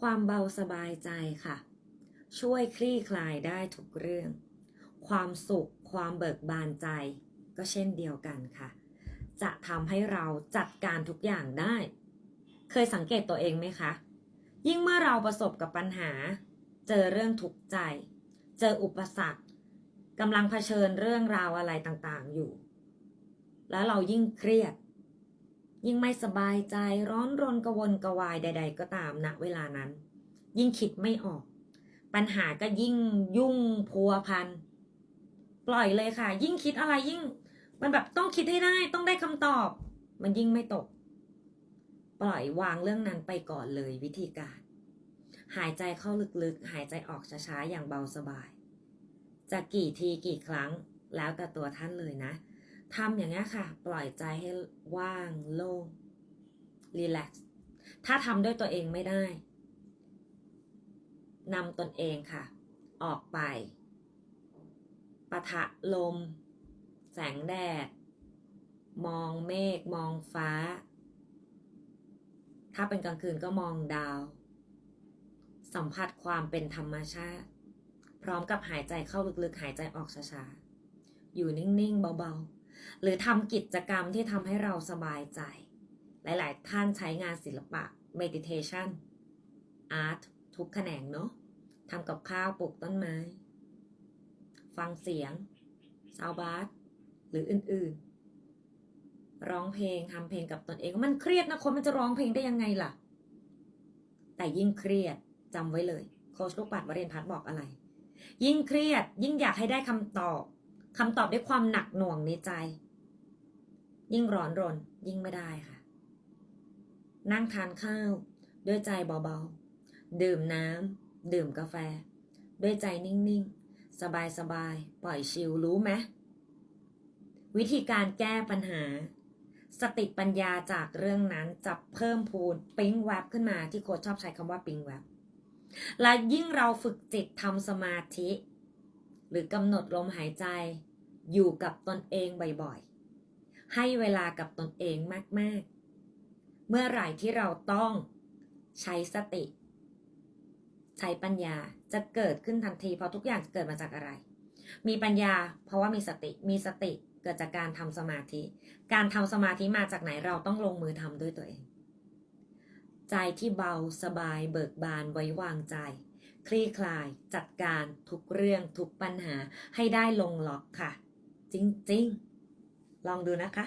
ความเบาสบายใจค่ะ ช่วยคลี่คลายได้ทุกเรื่อง ความสุข ความเบิกบานใจ ก็เช่นเดียวกันค่ะ จะทำให้เราจัดการทุกอย่างได้ เคยสังเกตตัวเองไหมคะ ยิ่งเมื่อเราประสบกับปัญหา เจอเรื่องทุกข์ใจ เจออุปสรรคกำลังเผชิญเรื่องราวอะไรต่างๆอยู่ แล้วเรายิ่งเครียด ยิ่งไม่สบายใจร้อนรนกระวนกระวายใด ๆ ก็ตามณเวลานั้น ยิ่งคิดไม่ออก ปัญหาก็ยิ่งยุ่งพัวพันปล่อยเลยค่ะ ยิ่งคิดอะไรยิ่ง มันแบบต้องคิดให้ได้ ต้องได้คำตอบ มันยิ่งไม่ตก ปล่อยวางเรื่องนั้นไปก่อนเลยวิธีการ หายใจเข้าลึกๆ หายใจออกช้าๆอย่างเบาสบาย จะกี่ทีกี่ครั้งแล้วแต่ตัวท่านเลยนะ ทำอย่างนี้ยค่ะ ปล่อยใจให้ว่างโล่งรีแลกซ์ถ้าทำด้วยตัวเองไม่ได้นำตนเองค่ะ ออกไปปะทะลม แสงแดด มองเมฆมองฟ้า ถ้าเป็นกลางคืนก็มองดาว สัมผัสความเป็นธรรมชาติ พร้อมกับหายใจเข้าลึกๆ หายใจออกช้าๆ อยู่นิ่ง ๆ เบา ๆ หรือทำกิจกรรมที่ทำให้เราสบายใจ หลาย ๆ ท่านใช้งานศิลปะ meditation art ทุกแขนงเนาะทำกับข้าวปลูกต้นไม้ ฟังเสียงซาวบาสหรืออื่น ๆ ร้องเพลงทำเพลงกับตนเองมันเครียดนะคนมันจะร้องเพลงได้ยังไงล่ะ แต่ยิ่งเครียดจำไว้เลย โคชลูกปัดวเรนพัฒบอกอะไร ยิ่งเครียดยิ่งอยากให้ได้คำตอบ คำตอบด้วยความหนักหน่วงในใจ ยิ่งร้อนรนยิ่งไม่ได้ค่ะ นั่งทานข้าว ด้วยใจเบาๆ ดื่มน้ำดื่มกาแฟ ด้วยใจนิ่งๆ สบายๆ ปล่อยชิลรู้ไหมวิธีการแก้ปัญหา สติปัญญาจากเรื่องนั้นจะเพิ่มพูนปิ๊งแวบขึ้นมาที่โค้ชชอบใช้คำว่าปิ๊งแวบและยิ่งเราฝึกจิตทำสมาธิ หรือกำหนดลมหายใจ อยู่กับตนเองบ่อยๆ ให้เวลากับตนเองมากๆ เมื่อไหร่ที่เราต้องใช้สติ ใช้ปัญญาจะเกิดขึ้นทันที เพราะทุกอย่างจะเกิดมาจากอะไร มีปัญญาเพราะว่ามีสติ มีสติเกิดจากการทำสมาธิ การทำสมาธิมาจากไหนเราต้องลงมือทำด้วยตัวเอง ใจที่เบาสบายเบิกบานไว้วางใจคลี่คลายจัดการทุกเรื่องทุกปัญหาให้ได้ลงล็อกค่ะ จริง ๆ ลองดูนะคะ